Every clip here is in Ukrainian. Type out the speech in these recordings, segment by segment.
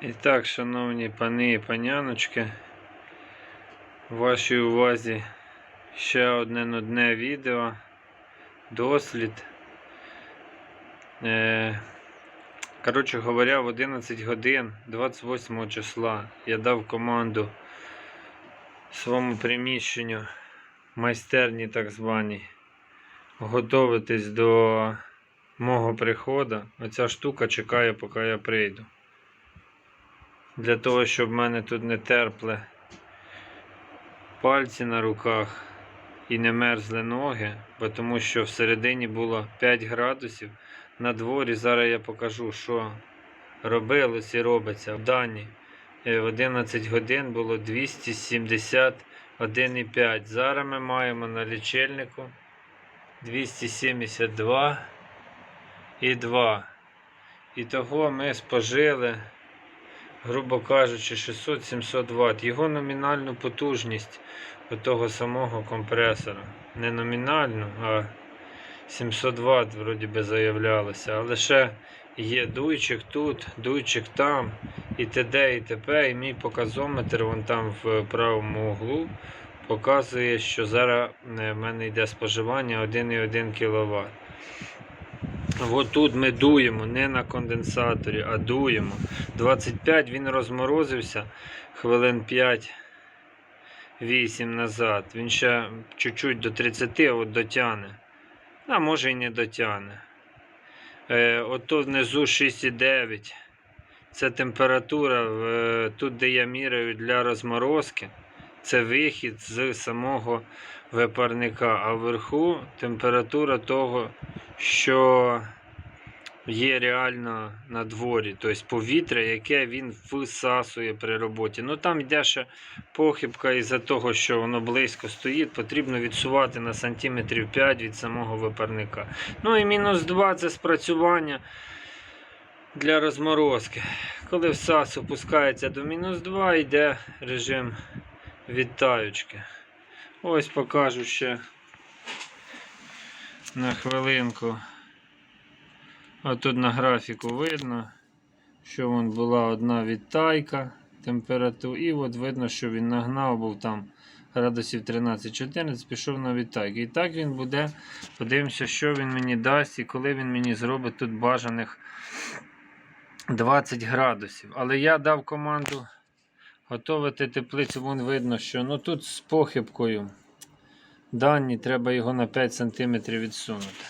І так, шановні пани і паняночки, вашій увазі ще одне нудне відео, дослід. Е, Коротше говоря, в 11 годин 28 числа я дав команду своєму приміщенню, майстерні так званій, готуватись до мого приходу. Оця штука чекає, поки я прийду. Для того, щоб в мене тут не терпли пальці на руках і не мерзли ноги, бо тому що всередині було 5 градусів. На дворі зараз я покажу, що робилось і робиться. В дані е, в 11 годин було 271,5. Зараз ми маємо на лічильнику 272 і 2. І того ми спожили грубо кажучи, 600-700 Вт. Його номінальну потужність того самого компресора. Не номінальну, а 700 Вт вроді би заявлялося. Але ще є дуйчик тут, дуйчик там, і т.д. і т.п. І мій показометр вон там в правому углу показує, що зараз е, в мене йде споживання 1,1 кВт. От тут ми дуємо, не на конденсаторі, а дуємо. 25 він розморозився хвилин 5-8 назад. Він ще чуть-чуть до 30 от дотягне. А може і не дотягне. Е, от тут внизу 6,9. Це температура, в, тут, де я міряю для розморозки. Це вихід з самого випарника. А вверху температура того, що є реально на дворі, тобто повітря, яке він висасує при роботі. Ну там йде ще похибка із-за того, що воно близько стоїть, потрібно відсувати на сантиметрів 5 від самого випарника. Ну і мінус 2 це спрацювання для розморозки. Коли всас опускається до мінус 2, йде режим відтаючки. Ось покажу ще на хвилинку. Отут на графіку видно, що вон була одна відтайка температури. І от видно, що він нагнав, був там градусів 13-14, пішов на відтайку. І так він буде. Подивимося, що він мені дасть і коли він мені зробить тут бажаних 20 градусів. Але я дав команду готувати теплицю. Вон видно, що ну тут з похибкою. Дані треба його на 5 см відсунути.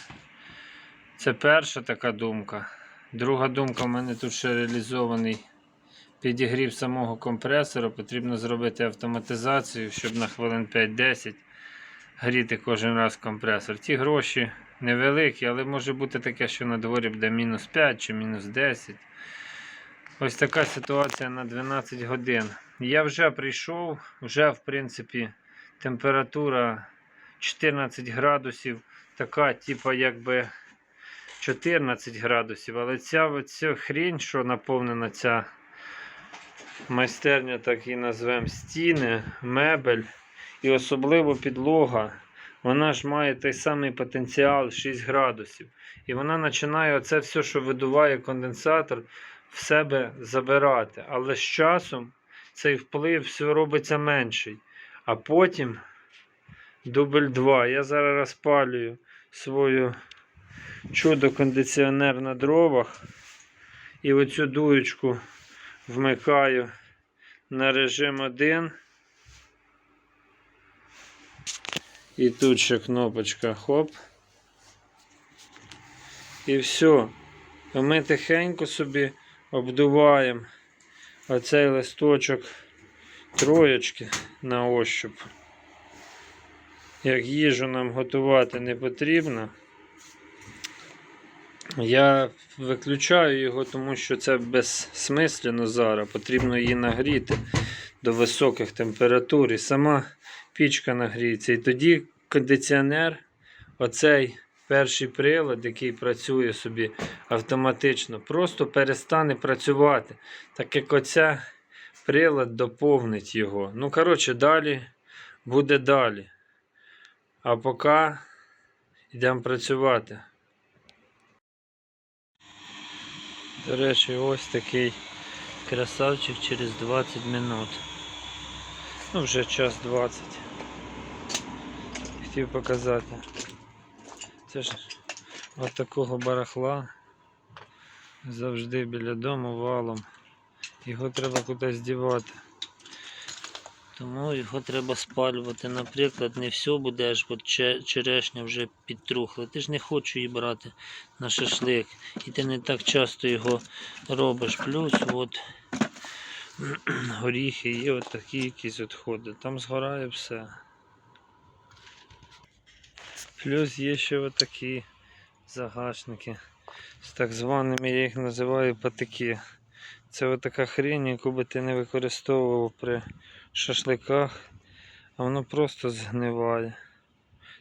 Це перша така думка. Друга думка, в мене тут ще реалізований підігрів самого компресора. Потрібно зробити автоматизацію, щоб на хвилин 5-10 гріти кожен раз компресор. Ті гроші невеликі, але може бути таке, що на дворі буде мінус 5 чи мінус 10. Ось така ситуація на 12 годин. Я вже прийшов, вже в принципі температура 14 градусів, така, типа, якби 14 градусів. Але ця оця хрінь, що наповнена ця майстерня, так і назвемо стіни, мебель і особливо підлога. Вона ж має той самий потенціал 6 градусів. І вона починає оце все, що видуває конденсатор, в себе забирати. Але з часом цей вплив все робиться менший. А потім дубль 2. Я зараз розпалюю свою чудо кондиціонер на дровах. І оцю дуєчку вмикаю на режим 1. І тут ще кнопочка хоп. І все. Ми тихенько собі обдуваємо оцей листочок троєчки на ощуп. Як їжу нам готувати не потрібно. Я виключаю його, тому що це безсмислено зараз. Потрібно її нагріти до високих температур. І сама пічка нагріється. І тоді кондиціонер, оцей перший прилад, який працює собі автоматично, просто перестане працювати. Так як оця прилад доповнить його. Ну, коротше, далі буде далі. А поки йдемо працювати. До речі, ось такий Красавчик через 20 минут. Ну, вже час 20. Хотів показати. Це ж от такого барахла завжди біля дому валом. Його треба кудись дівати. Тому його треба спалювати. Наприклад, не все буде, аж от черешня вже підтрухла. Ти ж не хочеш її брати на шашлик. І ти не так часто його робиш. Плюс от горіхи є от такі якісь відходи. Там згорає все. Плюс є ще отакі загашники з так званими, я їх називаю патики. Це отака хрінь, яку би ти не використовував при шашликах, а воно просто згниває.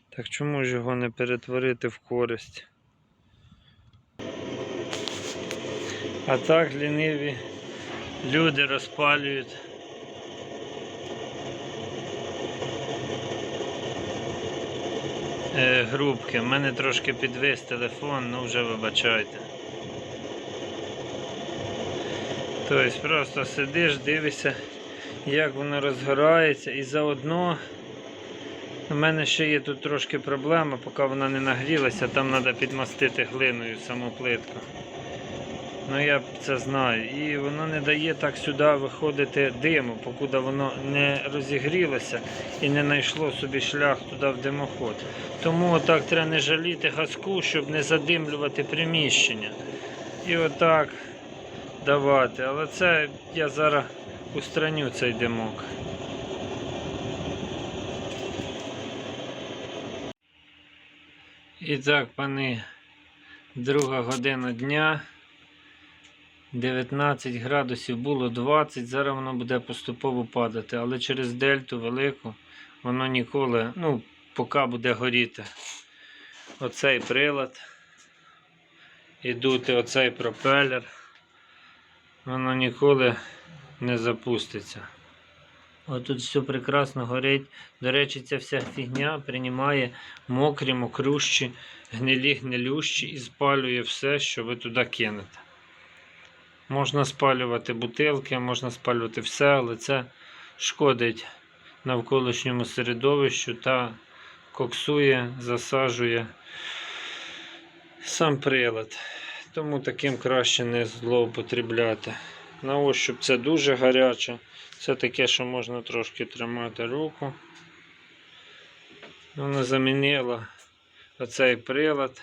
Так чому ж його не перетворити в користь? А так ліниві люди розпалюють. Грубки. У мене трошки підвис телефон, ну вже вибачайте. Тобто просто сидиш, дивишся, як воно розгорається і заодно у мене ще є тут трошки проблема, поки вона не нагрілася, там треба підмастити глиною саму плитку. Ну я це знаю. І воно не дає так сюди виходити диму, покуди воно не розігрілося і не знайшло собі шлях туди в димоход. Тому отак треба не жаліти газку, щоб не задимлювати приміщення. І отак давати. Але це я зараз устраню цей димок. І так, пани, друга година дня. 19 градусів було 20, зараз воно буде поступово падати, але через дельту велику воно ніколи, ну, поки буде горіти. Оцей прилад. І оцей пропелер. Воно ніколи не запуститься. Отут все прекрасно горить. До речі, ця вся фігня приймає мокрі, мокрущі, гнилі, гнилющі і спалює все, що ви туди кинете. Можна спалювати бутилки, можна спалювати все, але це шкодить навколишньому середовищу та коксує, засаджує сам прилад. Тому таким краще не злоупотребляти. На ощуп це дуже гаряче. Це таке, що можна трошки тримати руку. Вона замінила оцей прилад.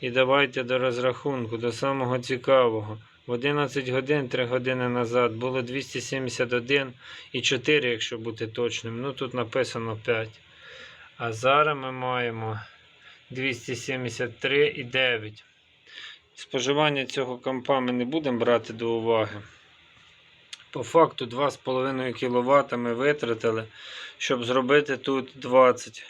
І давайте до розрахунку, до самого цікавого. В 11 годин 3 години назад було 271 і 4, якщо бути точним. Ну тут написано 5. А зараз ми маємо 273 і 9. Споживання цього компа ми не будемо брати до уваги. По факту 2,5 кВт ми витратили, щоб зробити тут 20.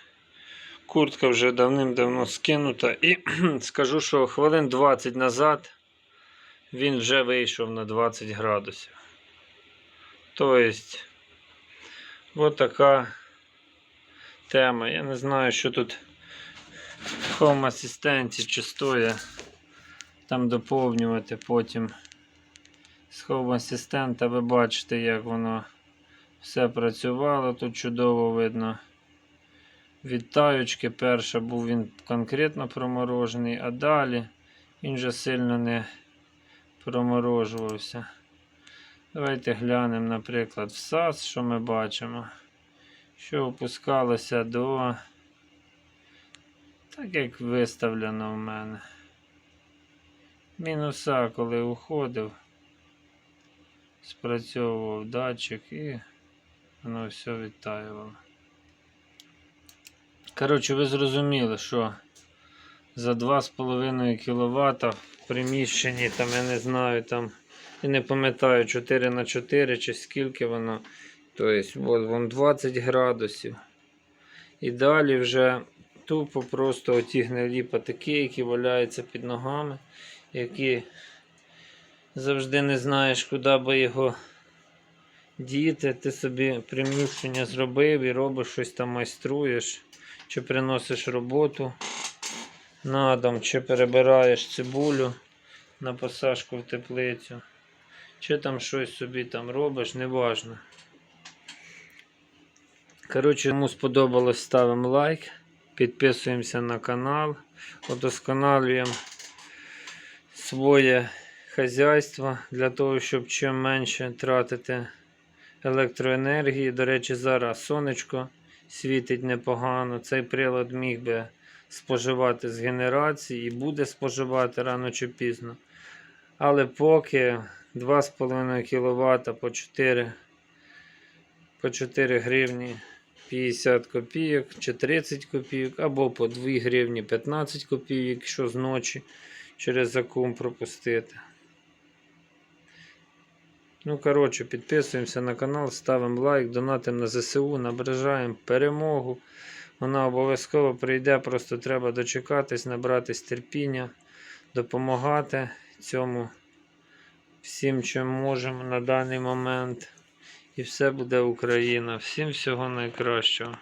Куртка вже давним-давно скинута. І скажу, що хвилин 20 назад він вже вийшов на 20 градусів. Тобто, от така тема. Я не знаю, що тут Home Assistant чи стоїть там доповнювати потім з Home Assistant ви бачите, як воно все працювало. Тут чудово видно. Від таючки перша був він конкретно проморожений, а далі він вже сильно не проморожувався. Давайте глянемо, наприклад, в САС, що ми бачимо, що опускалося до, так як виставлено в мене. Мінуса, коли уходив, спрацьовував датчик і воно все відтаювало. Коротше, ви зрозуміли, що за 2,5 кВт приміщенні, там, я не знаю, там, я не пам'ятаю, 4 на 4 чи скільки воно. Тобто, от, вон 20 градусів. І далі вже тупо просто оті гнилі патики, які валяються під ногами, які завжди не знаєш, куди би його діти. Ти собі приміщення зробив і робиш щось там майструєш чи приносиш роботу на дом, чи перебираєш цибулю на посажку в теплицю. чи там щось собі там робиш, неважно. Коротше, кому сподобалось, ставимо лайк, підписуємося на канал, удосконалюємо своє хазяйство для того, щоб чим менше тратити електроенергії. До речі, зараз сонечко світить непогано. Цей прилад міг би споживати з генерації і буде споживати рано чи пізно. Але поки 2,5 кВт по 4, по 4 гривні 50 копійок чи 30 копійок, або по 2 гривні 15 копійок, якщо з ночі через акум пропустити. Ну, коротше, підписуємося на канал, ставимо лайк, донатимо на ЗСУ, наближаємо перемогу. Вона обов'язково прийде, просто треба дочекатись, набратись терпіння, допомагати цьому всім, чим можемо на даний момент. І все буде Україна. Всім всього найкращого.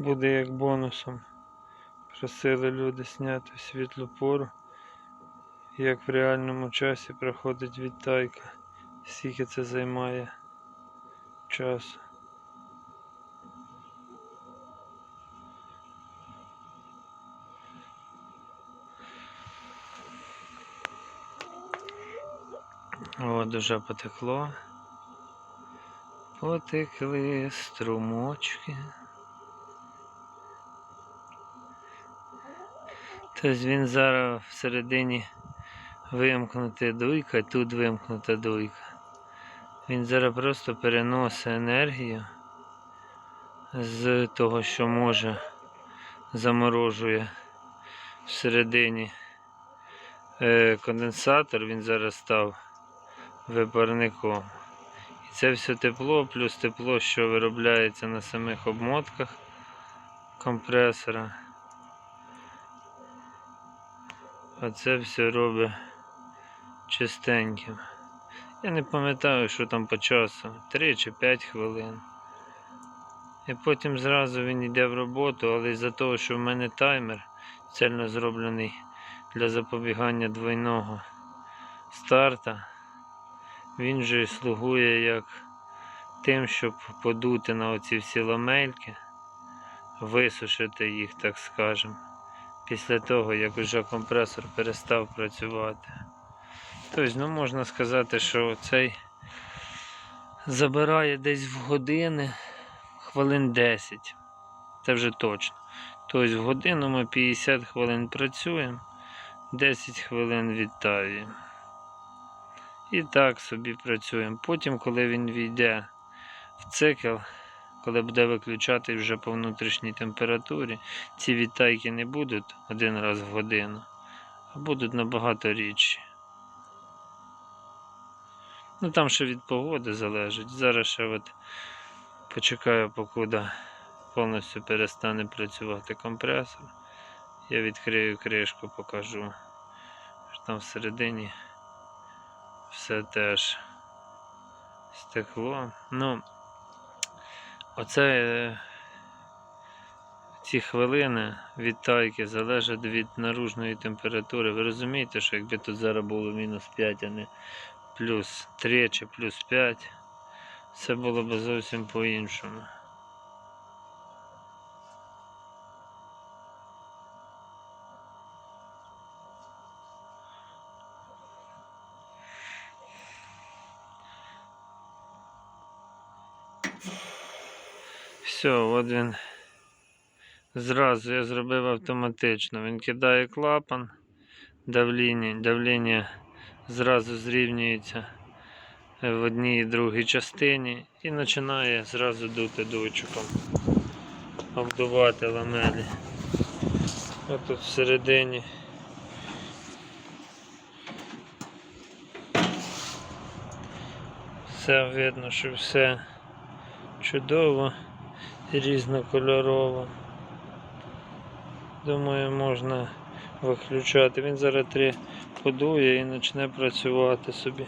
Буде як бонусом. Просили люди зняти світлу пору, як в реальному часі проходить відтайка. Скільки це займає часу. От уже потекло. Потекли струмочки. Тобто він зараз всередині вимкнута дуйка, тут вимкнута дуйка. Він зараз просто переносить енергію з того, що може, заморожує всередині е, конденсатор, він зараз став випарником. І це все тепло, плюс тепло, що виробляється на самих обмотках компресора. Оце все робить чистеньким. Я не пам'ятаю, що там по часу, 3 чи 5 хвилин. І потім зразу він йде в роботу, але із-за того, що в мене таймер цельно зроблений для запобігання двойного старта, він же слугує як тим, щоб подути на оці всі ламельки, висушити їх, так скажемо після того, як вже компресор перестав працювати. Тобто, ну можна сказати, що цей забирає десь в години хвилин 10. Це вже точно. Тобто в годину ми 50 хвилин працюємо, 10 хвилин відтаюємо. І так собі працюємо. Потім, коли він війде в цикл, коли буде виключати вже по внутрішній температурі, ці відтайки не будуть один раз в годину, а будуть набагато рідші. Ну там ще від погоди залежить. Зараз ще от почекаю, покуди повністю перестане працювати компресор. Я відкрию кришку, покажу. що Там всередині все теж стекло. Ну, Оце е, ці хвилини від тайки залежать від наружної температури. Ви розумієте, що якби тут зараз було мінус 5, а не плюс 3 чи плюс 5, все було б зовсім по-іншому. Все, от він Зразу я зробив автоматично. Він кидає клапан, давління, давління зразу зрівнюється в одній і другій частині і починає зразу дути дучиком, обдувати ламелі. Отут всередині. Все видно, що все чудово і різнокольорово. Думаю, можна виключати. Він зараз три подує і почне працювати собі.